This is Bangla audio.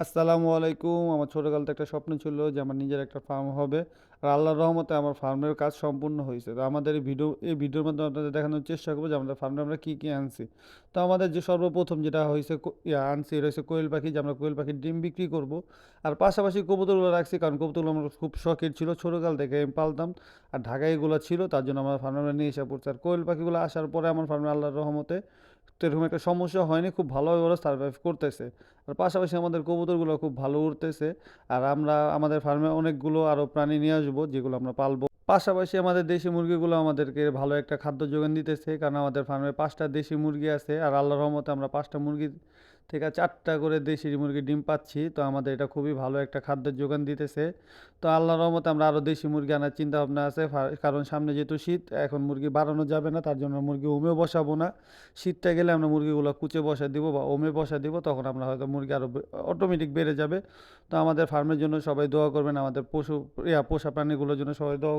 আসসালামু আলাইকুম। আমার ছোটোকালতে একটা স্বপ্ন ছিল যে আমার নিজের একটা ফার্ম হবে আর আল্লাহর রহমতে আমার ফার্মের কাজ সম্পূর্ণ হয়েছে। তো আমাদের এই ভিডিও এই ভিডিওর মাধ্যমে আপনাদের দেখানোর চেষ্টা করব যে আমাদের ফার্মে আমরা কী কী আনছি। তো আমাদের যে সর্বপ্রথম যেটা হয়েছে আনছি হচ্ছে কোয়েল পাখি, যে আমরা কোয়েল পাখির ডিম বিক্রি করব। আর পাশাপাশি কবুতরগুলো রাখছি কারণ কবুতরগুলো আমার খুব শখের ছিল ছোটোকাল থেকে আমি পালতাম আর ঢাকায় এগুলো ছিল, তার জন্য আমার ফার্মে নিয়ে এসে পড়ছে। আর কোয়েল পাখিগুলো আসার পরে আমার ফার্মে আল্লাহর রহমতে তো এরকম একটা সমস্যা হয়নি, খুব ভালোভাবে ওরা সার্ভাইভ করতেছে। আর পাশাপাশি আমাদের কবুতরগুলো খুব ভালো উঠতেছে আর আমরা, আমাদের ফার্মে অনেকগুলো আরও প্রাণী নিয়ে আসব, যেগুলো আমরা পালবো। পাশাপাশি আমাদের দেশি মুরগিগুলো আমাদেরকে ভালো একটা খাদ্য যোগান দিতেছে, কারণ আমাদের ফার্মে পাঁচটা দেশি মুরগি আছে, আর আল্লাহর রহমতে আমরা পাঁচটা মুরগি থেকে চারটা করে দেশি মুরগি ডিম পাচ্ছি, তো আমাদের এটা খুবই ভালো একটা খাদ্যের যোগান দিতেছে। তো আল্লাহর রহমতে আমরা আরও দেশি মুরগি আনার চিন্তা ভাবনা আছে কারণ সামনে যেহেতু শীত, এখন মুরগি বাড়ানো যাবে না, তার জন্য মুরগি ওমেও বসাবো না। শীতটা গেলে আমরা মুরগিগুলো কুচে বসা দিব বা ওমে বসা দিব, তখন আমরা হয়তো মুরগি আরও অটোমেটিক বেড়ে যাবে। তো আমাদের ফার্মের জন্য সবাই দোয়া করবেন, আমাদের পশু, ইয়া, পোষা প্রাণীগুলোর জন্য সবাই দোয়া